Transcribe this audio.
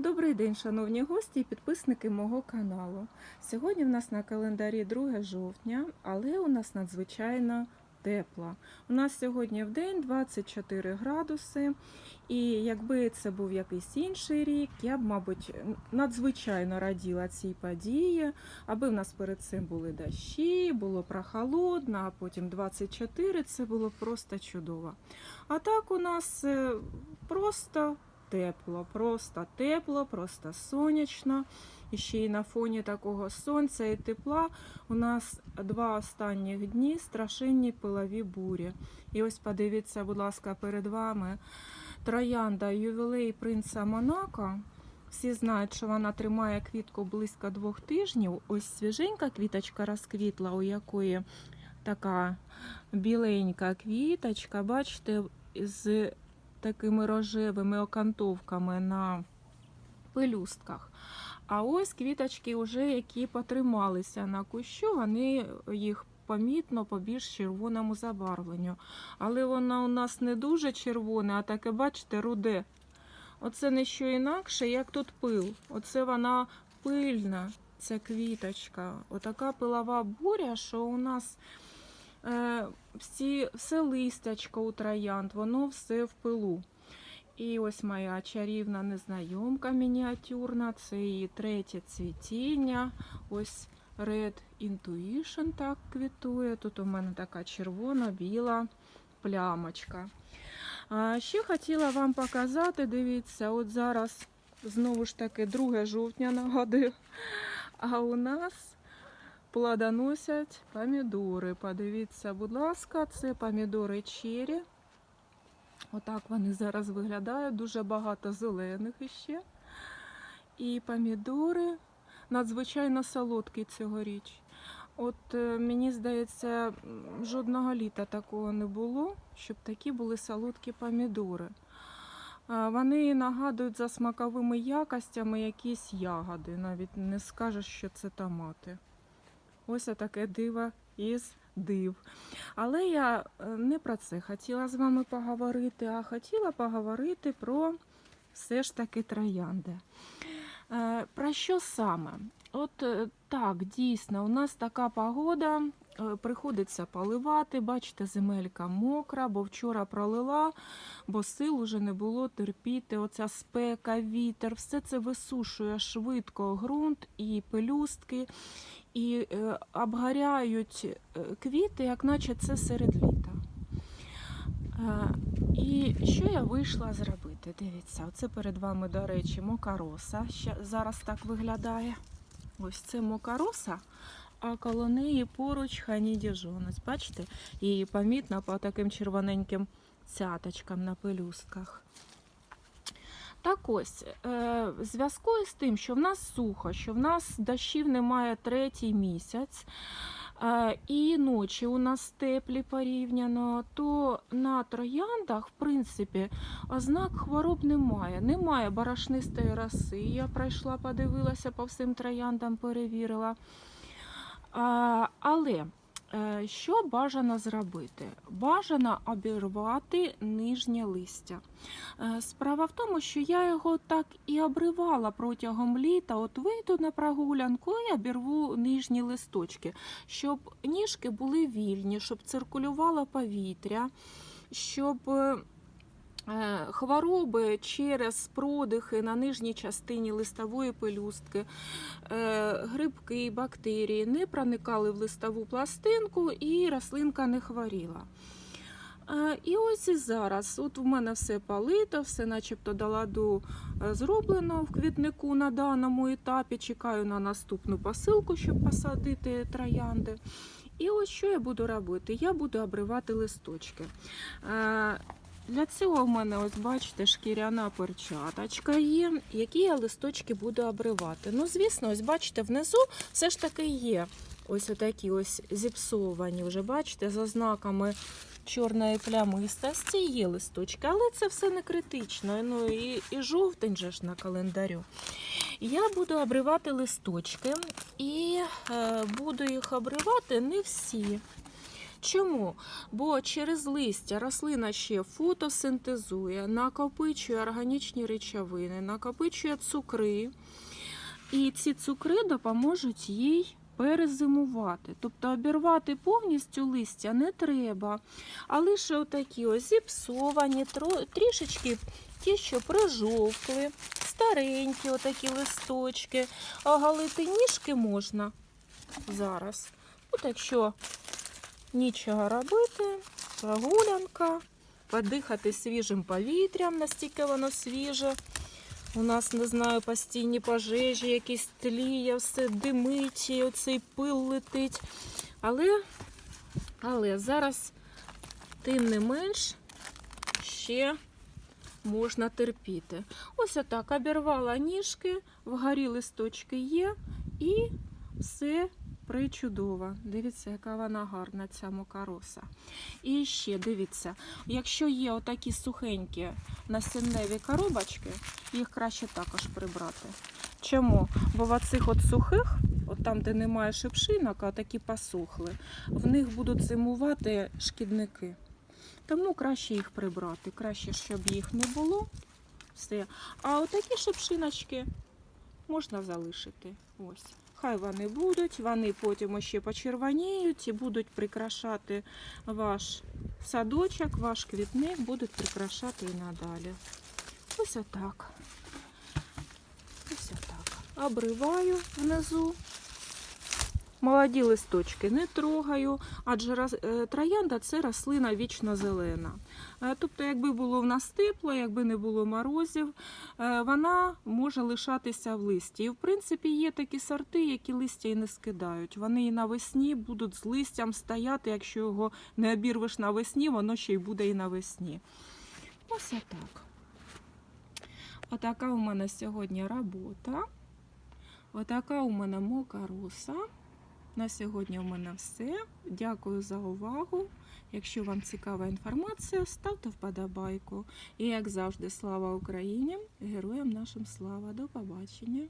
Добрий день, шановні гості і підписники мого каналу. Сьогодні в нас на календарі 2 жовтня, але у нас надзвичайно тепло. У нас сьогодні в день 24 градуси, і якби це був якийсь інший рік, я б, мабуть, надзвичайно раділа цій події, аби в нас перед цим були дощі, було прохолодно, а потім 24 це було просто чудово. А так у нас е, просто тепло, просто тепло, просто сонячно. І ще й на фоні такого сонця і тепла у нас два останніх дні страшенні пилові бурі. І ось подивіться, будь ласка, перед вами троянда ювілей принца Монако. Всі знають, що вона тримає квітку близько двох тижнів. Ось свіженька квіточка розквітла, у якої така біленька квіточка, бачите, з такими рожевими окантовками на пелюстках. А ось квіточки, вже, які потрималися на кущу, вони їх помітно по більш червоному забарвленню. Але вона у нас не дуже червона, а таке, бачите, руде. Оце не що інакше, як тут пил. Оце вона пильна, ця квіточка. Отака пилова буря, що у нас всі, все листячко у троянд, воно все в пилу. І ось моя чарівна незнайомка мініатюрна, це її третє цвітіння. Ось Red Intuition так квітує. Тут у мене така червоно-біла плямочка. А ще хотіла вам показати, дивіться, от зараз знову ж таки 2 жовтня нагадую. А у нас плодоносять помідори. Подивіться, будь ласка, це помідори чері. Отак вони зараз виглядають. Дуже багато зелених іще. І помідори надзвичайно солодкі цьогоріч. От е, мені здається, жодного літа такого не було, щоб такі були солодкі помідори. Вони нагадують за смаковими якостями якісь ягоди. Навіть не скажеш, що це томати. Ось таке диво із див. Але я е, не про це хотіла з вами поговорити, а хотіла поговорити про все ж таки троянди. Е, Про що саме? От е, так, дійсно, у нас така погода, приходиться поливати. Бачите, земелька мокра, бо вчора пролила, бо сил уже не було терпіти. Оця спека, вітер, все це висушує швидко ґрунт і пелюстки, і е, обгоряють е, квіти, як наче це серед літа. Е, І що я вийшла зробити? Дивіться, оце перед вами, до речі, мокароса. Ще зараз так виглядає. Ось це мокароса, а коло неї поруч хані діжон. Ось Бачите, її помітно по таким червоненьким цяточкам на пелюстках. Так ось, е, в зв'язку з тим, що в нас сухо, що в нас дощів немає третій місяць, е, і ночі у нас теплі порівняно, то на трояндах, в принципі, ознак хвороб немає. Немає барашнистої роси. Я пройшла, подивилася по всім трояндам, перевірила. Але що бажано зробити? Бажано обірвати нижнє листя. Е, Справа в тому, що я його так і обривала протягом літа. От вийду на прогулянку і обірву нижні листочки, щоб ніжки були вільні, щоб циркулювало повітря, щоб е, е, хвороби через продихи на нижній частині листової пелюстки, е, грибки, бактерії не проникали в листову пластинку і рослинка не хворіла. Е, І ось і зараз. От у мене все палито, все начебто до ладу е, зроблено в квітнику на даному етапі. Чекаю на наступну посилку, щоб посадити троянди. І ось що я буду робити? Я буду обривати листочки. Для цього в мене, ось бачите, шкіряна перчаточка є, які я листочки буду обривати. Ну, звісно, ось бачите, внизу все ж таки є ось такі ось зіпсовані, вже бачите, за знаками чорної плямистості є листочки, але це все не критично. Ну і, і жовтень же ж на календарю. Я буду обривати листочки і е, буду їх обривати не всі. Чому? Бо через листя рослина ще фотосинтезує, накопичує органічні речовини, накопичує цукри. І ці цукри допоможуть їй перезимувати. Тобто обірвати повністю листя не треба. А лише отакі ось зіпсовані, трішечки ті, що прижовкли, старенькі отакі листочки. Оголити ніжки можна зараз. От якщо нічого робити, прогулянка, подихати свіжим повітрям, настільки воно свіже. У нас, не знаю, постійні пожежі, якісь тліє, все димить, і оцей пил летить. Але, але зараз, тим не менш, ще можна терпіти. Ось отак обірвала ніжки, вгорі листочки є, і все причудово. Дивіться, яка вона гарна, ця мокароса. І ще дивіться, якщо є отакі сухенькі насінневі коробочки, їх краще також прибрати. Чому? Бо в оцих от сухих, от там, де немає шипшинок, а такі посухли, в них будуть зимувати шкідники. Тому краще їх прибрати, краще, щоб їх не було. Все. А отакі шипшиночки можна залишити. Ось. Хай вони будуть, вони потім ще почервоніють і будуть прикрашати ваш садочок, ваш квітник, будуть прикрашати і надалі. Ось отак. Ось отак. Обриваю внизу. Молоді листочки не трогаю, адже е, троянда це рослина вічно зелена. Е, Тобто, якби було в нас тепло, якби не було морозів, е, вона може лишатися в листі. І в принципі є такі сорти, які листя і не скидають. Вони і навесні будуть з листям стояти. Якщо його не обірвеш навесні, воно ще й буде і навесні. Ось отак. Отака у мене сьогодні робота. Отака у мене мокароса. На сьогодні у мене все. Дякую за увагу. Якщо вам цікава інформація, ставте вподобайку. І як завжди, слава Україні! Героям нашим слава! До побачення!